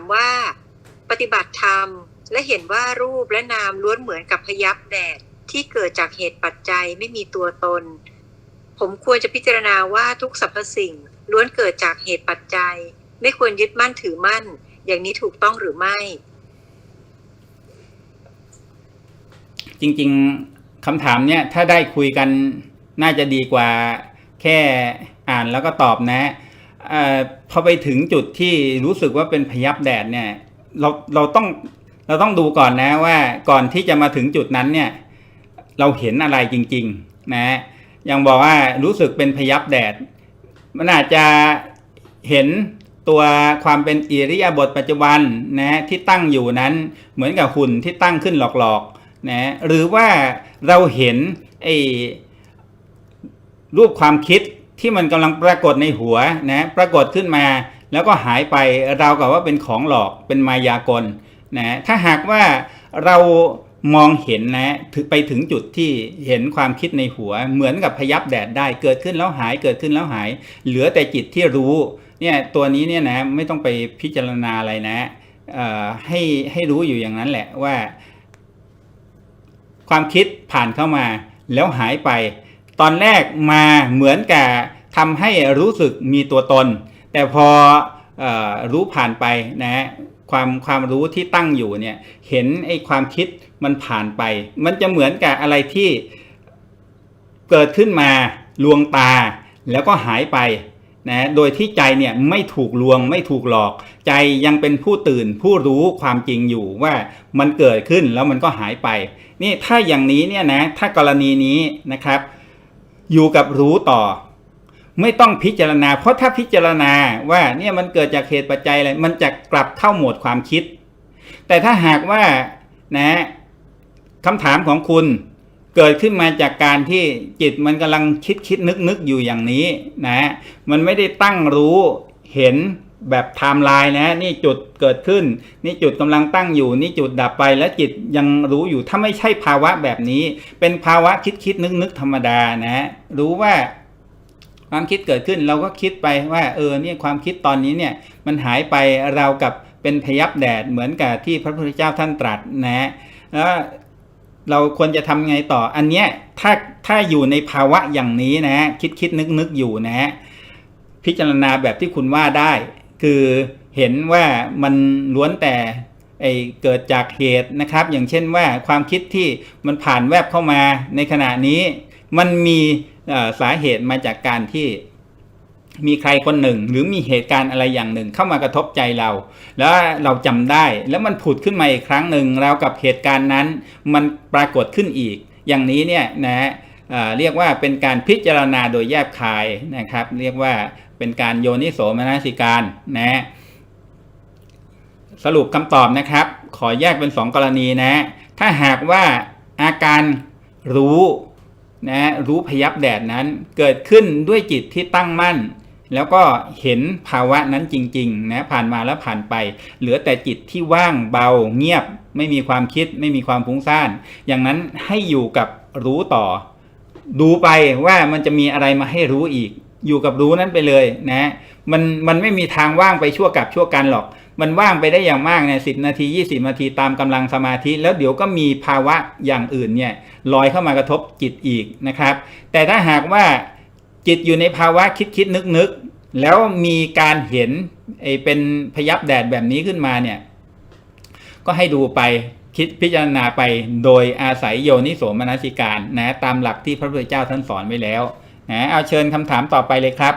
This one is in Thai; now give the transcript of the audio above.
ามว่า ปฏิบัติธรรม และเห็นว่ารูปและนามล้วนเหมือนกับพยับแดดที่เกิดจากเหตุปัจจัยไม่มีตัวตน ผมควรจะพิจารณาว่าทุกสรรพสิ่ง ล้วนเกิดจากเหตุปัจจัย ไม่ควรยึดมั่นถือมั่น อย่างนี้ถูกต้องหรือไม่ จริงๆคำถามเนี่ยถ้าได้คุยกันน่าจะดีกว่าแค่อ่านแล้วก็ตอบนะ อพอไปถึงจุดที่รู้สึกว่าเป็นพยับแดดเนี่ยเราเราต้องเราต้องดูก่อนนะว่าก่อนที่จะมาถึงจุดนั้นเนี่ยเราเห็นอะไรจริงๆนะยังบอกว่ารู้สึกเป็นพยับแดด มันอาจจะเห็นตัวความเป็นอิริยาบถปัจจุบันนะที่ตั้งอยู่นั้นเหมือนกับหุ่นที่ตั้งขึ้นหลอกๆนะหรือว่าเราเห็นไอ้รูปความคิด ที่มันกำลังปรากฏในหัวนะปรากฏขึ้นมา แล้วก็หายไปเรากับว่าเป็นของหลอกเป็นมายากลนะถ้าหากว่าเรามองเห็นนะถึงไปถึงจุดที่เห็นความคิดในหัว เหมือนกับพยับแดดได้เกิดขึ้นแล้วหายเกิดขึ้นแล้วหาย เหลือแต่จิตที่รู้เนี่ยตัวนี้เนี่ยนะไม่ต้องไปพิจารณาอะไรนะให้ให้รู้อยู่อย่างนั้นแหละว่า ความคิดผ่านเข้ามาแล้วหายไป ตอนแรกมาเหมือนกับทำให้รู้สึกมีตัวตน แต่พอออรู้ผ่านไปนะความความรู้ที่ตั้งอยู่เนี่ยเห็นไอ้ความคิดมันผ่านไป มันจะเหมือนกับอะไรที่เกิดขึ้นมาลวงตาแล้วก็หายไปนะโดยที่ใจเนี่ยไม่ถูกลวงไม่ถูกหลอก ใจยังเป็นผู้ตื่นผู้รู้ความจริงอยู่ว่ามันเกิดขึ้นแล้วมันก็หายไป นี่ถ้าอย่างนี้เนี่ยนะถ้ากรณีนี้นะครับ อยู่กับรู้ต่อ ไม่ต้องพิจารณา เพราะถ้าพิจารณาว่าเนี่ยมันเกิดจากเหตุปัจจัยอะไรมันจะกลับเข้าโหมดความคิด แต่ถ้าหากว่านะคำถามของคุณเกิดขึ้นมาจากการที่จิตมันกำลังคิดคิดนึกนึกอยู่อย่างนี้นะ มันไม่ได้ตั้งรู้เห็น แบบไทม์ไลน์นะ นี่จุดเกิดขึ้น นี่จุดกำลังตั้งอยู่ นี่จุดดับไปแล้วจิตยังรู้อยู่ถ้าไม่ใช่ภาวะแบบนี้ เป็นภาวะคิดคิดนึกนึกธรรมดานะรู้ว่าความคิดเกิดขึ้นเราก็คิดไปว่า เออเนี่ยความคิดตอนนี้เนี่ยมันหายไปเราวกับเป็นพยับแดดเหมือนกับที่พระพุทธเจ้าท่านตรัสนะแล้วเราควรจะทำไงต่ออันเนี้ยถ้าถ้าอยู่ในภาวะอย่างนี้นะคิดคิดนึกนึกอยู่นะพิจารณาแบบที่คุณว่าได้ คือเห็นว่ามันล้วนแต่ไอเกิดจากเหตุนะครับ อย่างเช่นว่าความคิดที่มันผ่านแวบเข้ามาในขณะนี้ มันมีสาเหตุมาจากการที่มีใครคนหนึ่ง หรือมีเหตุการณ์อะไรอย่างหนึ่งเข้ามากระทบใจเรา แล้วเราจำได้ แล้วมันผุดขึ้นมาอีกครั้งหนึ่งเรากับเหตุการณ์นั้น มันปรากฏขึ้นอีก อย่างนี้เนี่ยนะ เรียกว่าเป็นการพิจารณาโดยแยบคายนะครับ เรียกว่าเป็นการโยนิโสมนสิการนะสรุปคำตอบนะครับ ขอแยกเป็น 2 กรณีนะ ถ้าหากว่าอาการรู้นะรู้พยับแดดนั้นเกิดขึ้นด้วยจิตที่ตั้งมั่น แล้วก็เห็นภาวะนั้นจริงๆนะผ่านมาแล้วผ่านไป เหลือแต่จิตที่ว่างเบาเงียบ ไม่มีความคิด ไม่มีความฟุ้งซ่าน อย่างนั้นให้อยู่กับรู้ต่อ ดูไปว่ามันจะมีอะไรมาให้รู้อีก อยู่กับรู้นั้นไปเลยนะมันมันไม่มีทางว่างไปชั่วกับชั่วกันหรอก มันว่างไปได้อย่างมากเนี่ยสินาที 20 นาทีตามกำลังสมาธิ แล้วเดี๋ยวก็มีภาวะอย่างอื่นเนี่ยลอยเข้ามากระทบจิตอีกนะครับ แต่ถ้าหากว่าจิตอยู่ในภาวะคิดคิดนึกนึกแล้วมีการเห็นไอเป็นพยับแดดแบบนี้ขึ้นมาเนี่ย ก็ให้ดูไป คิดพิจารณาไปโดยอาศัยโยนิโสมนสิการนะตามหลักที่พระพุทธเจ้าท่านสอนไว้แล้วนะเอาเชิญคำถามต่อไปเลยครับ